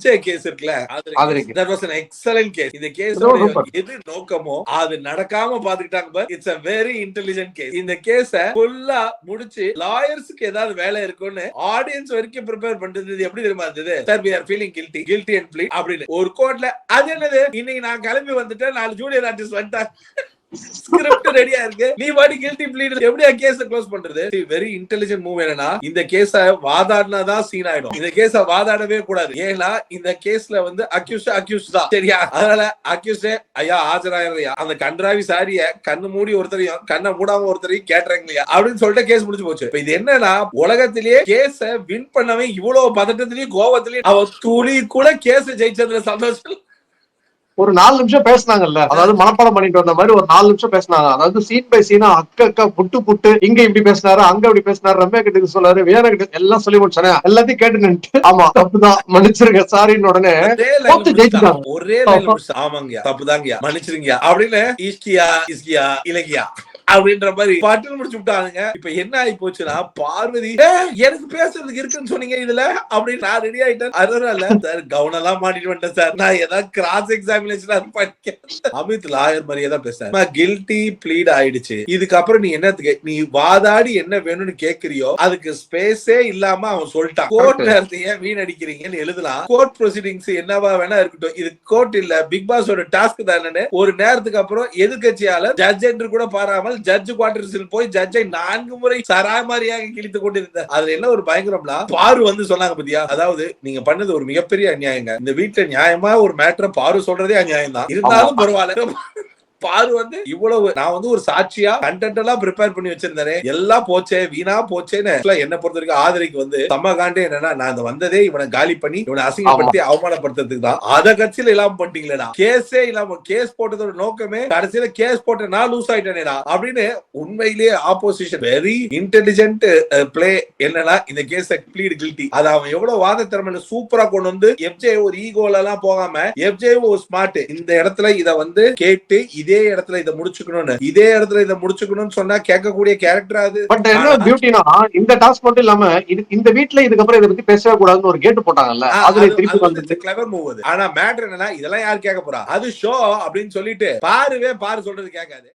FJ case இருக்குல்ல. That was an excellent case இந்த case. எது நோக்கமோ அது நடக்காம பாத்துக்கிட்டாங்க பார். It's a very intelligent case இந்த கேஸ ஃபுல்லா முடிச்சு லாயர்ஸ்க்கு ஏதாவது வேலை இருக்கும்னு ஆடியன்ஸ் வரைக்கும் ப்ரிப்பேர் பண்றது எப்படி தெரியுமா இருந்தது? Sir we are feeling guilty. Guilty and plead அப்படின்னு. ஒரு கோர்ட்ல அது என்னது? இன்னைக்கு நான் கிளம்பி வந்துட்டேன் நாலு ஜூனியர் ஆர்டிஸ்ட் வந்துட்டாங்க. ஸ்கிரிப்ட் ரெடியா இருக்கு. நீ பாடி கில்ட்டி ப்ளீட் எப்படியா கேஸ க்ளோஸ் பண்றது? வெரி இன்டெலிஜென்ட் மூவ் என்னன்னா இந்த கேஸ வாதாடினாதான் சீன் ஆயிடும். இந்த கேஸ வாதாடவே கூடாது. ஏன்னா இந்த கேஸ்ல வந்து அக்யூஸ் அக்யூஸ் தான். சரியா? அதனால அக்யூஸ் ஐயா ஆஜராயிரையா அந்த கன்றாவி சாரிய கண்ணு மூடி ஒருத்தரையும் கண்ணை மூடாம ஒருத்தரையும் கேட்டுறாங்களையா? அப்படின்னு சொல்லிட்டு கேஸ் முடிஞ்சு போச்சு. இப்ப இது என்னன்னா உலகத்திலேயே கேஸ வின் பண்ணவே இவ்வளவு பதட்டத்திலயும் கோவத்திலயும் அவ துளி கூட கேஸ் ஜெயிச்சதுல சந்தோஷம். ஒரு நாலு நிமிஷம் பேசினாங்கல்ல. அதாவது மனப்பாடம் பண்ணிட்டு வந்த மாதிரி ஒரு நாலு நிமிஷம் பேசினாங்க. அதாவது சீன் பை சீனா அக்க அக்கா புட்டு புட்டு இங்க இப்படி பேசினாரு அங்க இப்படி பேசினாரு ரம்யா கிட்ட சொல்லாரு வியானா கிட்ட எல்லாம் சொல்லி முடிச்சானே. எல்லாத்தையும் கேட்டு நின்னுட்டு. ஆமா தப்புதான். மன்னிச்சிருங்க சாரின்னு உடனே ஒரே ஆமாங்கய்யா. தப்புதாங்கய்யா. மன்னிச்சிருங்கய்யா. அப்படின்னு இஸ்கியா இஸ்கியா இலக்கியா அப்படின்ற மாதிரி பட்டுன்னு முடிச்சு விட்டானுங்க. இப்ப என்ன ஆகி போச்சுன்னா பார்வதி "ஏய், எனக்கு பேசுறதுக்கு இருக்குன்னு சொன்னீங்க இதுல? அப்படின்னு நான் ரெடி ஆயிட்டேன். அதனால சார் கவனம் எல்லாம் மாட்டிட்டு வந்துட்டேன் சார் நான் ஏதாவது கிராஸ் எக்ஸாமினேஷன் படிக்க. அமித் லாயர் மாதிரியே தான் பேசுறேன் கில்ட்டி ப்ளீட் ஆயிடுச்சு. இதுக்கப்புறம் நீ என்னத்துக்கு நீ வாதாடி என்ன வேணும்னு கேக்குறியோ அதுக்கு ஸ்பேஸே இல்லாம அவன் சொல்லிட்டான். கோர்ட் நேரத்தை ஏன் வீணடிக்கிறீங்கன்னு எழுதலாம். கோர்ட் ப்ரொசீடிங்ஸ் என்னவா வேணா இருக்கட்டும். இது கோர்ட் இல்ல பிக் பாஸோட டாஸ்க் தானே ஒரு நேரத்துக்கு அப்புறம் எதிர்கட்சியாளர் ஜட்ஜ் என்று கூட பாராமல் ஜட்ஜ் குவார்டர்ஸில் போய் ஜட்ஜை நான்கு முறை சராமரியாக கிழித்து கொண்டிருந்தார். அதுல என்ன ஒரு பயங்கரம்னா பாரு வந்து சொன்னாங்க பத்தியா? அதாவது நீங்க பண்ணது ஒரு மிகப்பெரிய அநியாயங்க. இந்த வீட்டுல நியாயமா ஒரு மேட்டரை பாரு சொல்றதே அநியாயம் தான் இருந்தாலும் பரவாயில்ல. பாரு வந்து இவ்வளவு நான் வந்து ஒரு சாட்சியா கண்டென்ட் எல்லாம் ப்ரிப்பேர் பண்ணி வச்சிருந்தேன் எல்லாம் போச்சே வீணா போச்சேன்னு. என்ன பொறுத்த வரைக்கும் ஆதரிக்கு வந்து செம்ம காண்டே என்னன்னா நான் வந்ததே இவனை காலி பண்ணி இவனை அசிங்கப்படுத்தி அவமானப்படுத்துறதுக்கு தான். அத கட்சியில இல்லாம பண்ணிட்டீங்களேடா கேஸே இல்லாம கேஸ் போட்டதோட நோக்கமே கடைசியில கேஸ் போட்ட நான் லூஸ் ஆயிட்டேனேடா அப்படின்னு உண்மையிலேயே ஆப்போசிஷன் வெரி இன்டெலிஜென்ட் பிளே என்னன்னா இந்த கேஸ் ப்ளீட் கில்ட்டி அது அவன் எவ்வளவு வாத திறமை சூப்பரா கொண்டு வந்து எஃப்ஜே ஒரு ஈகோல எல்லாம் போகாம எஃப்ஜே ஒரு ஸ்மார்ட் இந்த இடத்துல இத வந்து கேட்டு இதே இடத்துல இதை முடிச்சுக்கணும்னு. இதே இடத்துல இதை முடிச்சுக்கணும்னு சொன்னா கேட்கக்கூடிய கேரக்டர் அது? பட் என்ன பியூட்டினா இந்த டாஸ்க் மட்டும் இல்லாம இது இந்த வீட்ல இதுக்கப்புறம் இதை பத்தி பேசவே கூடாதுன்னு ஒரு கேட்டு போட்டாங்கல்ல? அதுல திருப்பி வந்துட்டு கிளவர் மூவ் ஆனா மேட்டர் என்னன்னா இதெல்லாம் யார் கேட்க போறா? அது ஷோ அப்படின்னு சொல்லிட்டு பாருவே பாரு சொல்றது கேட்காது.